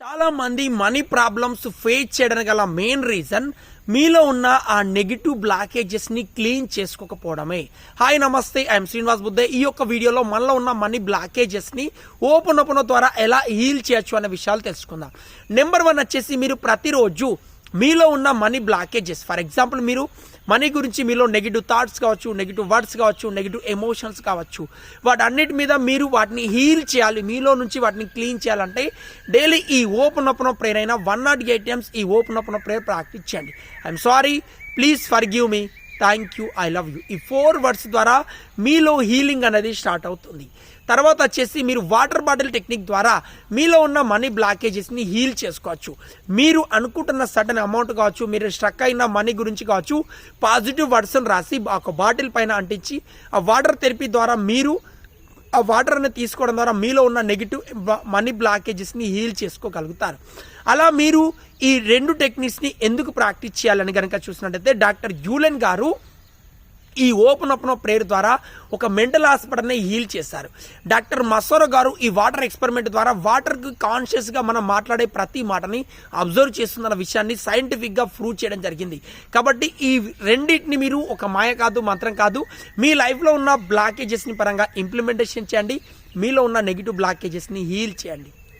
చాలా మంది money problems face చేయడానికి గల మెయిన్ రీజన్ మీలో ఉన్న ఆ నెగిటివ్ బ్లాకేజెస్ని క్లీన్ చేసుకోకపోవడమే. హాయ్ నమస్తే ఐఎమ్ శ్రీనివాస్ బుద్ధే ఈ యొక్క వీడియోలో మనలో ఉన్న మనీ బ్లాకేజెస్ని ఓపెన్ ఓపెన్ ద్వారా ఎలా హీల్ చేయొచ్చు అనే విషయాలు తెలుసుకుందాం. నెంబర్ వన్ వచ్చేసి మీరు ప్రతిరోజు మీలో ఉన్న మనీ బ్లాకేజెస్ ఫర్ ఎగ్జాంపుల్ మీరు మనీ గురించి మీలో నెగిటివ్ థాట్స్ కావచ్చు నెగిటివ్ వర్డ్స్ కావచ్చు నెగిటివ్ ఎమోషన్స్ కావచ్చు. వాటన్నిటి మీద మీరు వాటిని హీల్ చేయాలి. మీలో నుంచి వాటిని క్లీన్ చేయాలంటే డైలీ ఈ ఓపెన్ అప్ ప్రేయర్ అయినా వన్ నాట్ ఎయిట్ టైమ్స్ ఈ ఓపెన్ అప్ ప్రేయర్ ప్రాక్టీస్ చేయండి. I'm sorry please forgive me thank you I love you ఈ ఫోర్ వర్డ్స్ ద్వారా మీలో హీలింగ్ అనేది స్టార్ట్ అవుతుంది. తర్వాత వచ్చేసి మీరు వాటర్ బాటిల్ టెక్నిక్ ద్వారా మీలో ఉన్న మనీ బ్లాకేజెస్ని హీల్ చేసుకోవచ్చు. మీరు అనుకుంటున్న సడన్ అమౌంట్ కావచ్చు మీరు స్ట్రక్ అయిన మనీ గురించి కావచ్చు పాజిటివ్ వర్డ్స్ని రాసి ఒక బాటిల్ పైన అంటించి ఆ వాటర్ థెరపీ ద్వారా మీరు ఆ వాటర్ అనేది తీసుకోవడం ద్వారా మీలో ఉన్న నెగిటివ్ మనీ బ్లాకేజెస్ని హీల్ చేసుకోగలుగుతారు. అలా మీరు ఈ రెండు టెక్నిక్స్ని ఎందుకు ప్రాక్టీస్ చేయాలని కనుక చూసినట్టయితే డాక్టర్ యూలెన్ గారు ఈ ఓపెన్ ఓపెన్ ప్రేయర్ ద్వారా ఒక మెంటల్ హాస్పిటల్ని హీల్ చేశారు. డాక్టర్ మసోరో గారు ఈ వాటర్ ఎక్స్పెరిమెంట్ ద్వారా వాటర్కి కాన్షియస్గా మనం మాట్లాడే ప్రతి మాటని అబ్జర్వ్ చేస్తున్న విషయాన్ని సైంటిఫిక్గా ప్రూవ్ చేయడం జరిగింది. కాబట్టి ఈ రెండింటిని మీరు ఒక మాయ కాదు మంత్రం కాదు మీ లైఫ్లో ఉన్న బ్లాకేజెస్ని పరంగా ఇంప్లిమెంటేషన్ చేయండి మీలో ఉన్న నెగిటివ్ బ్లాకేజెస్ని హీల్ చేయండి.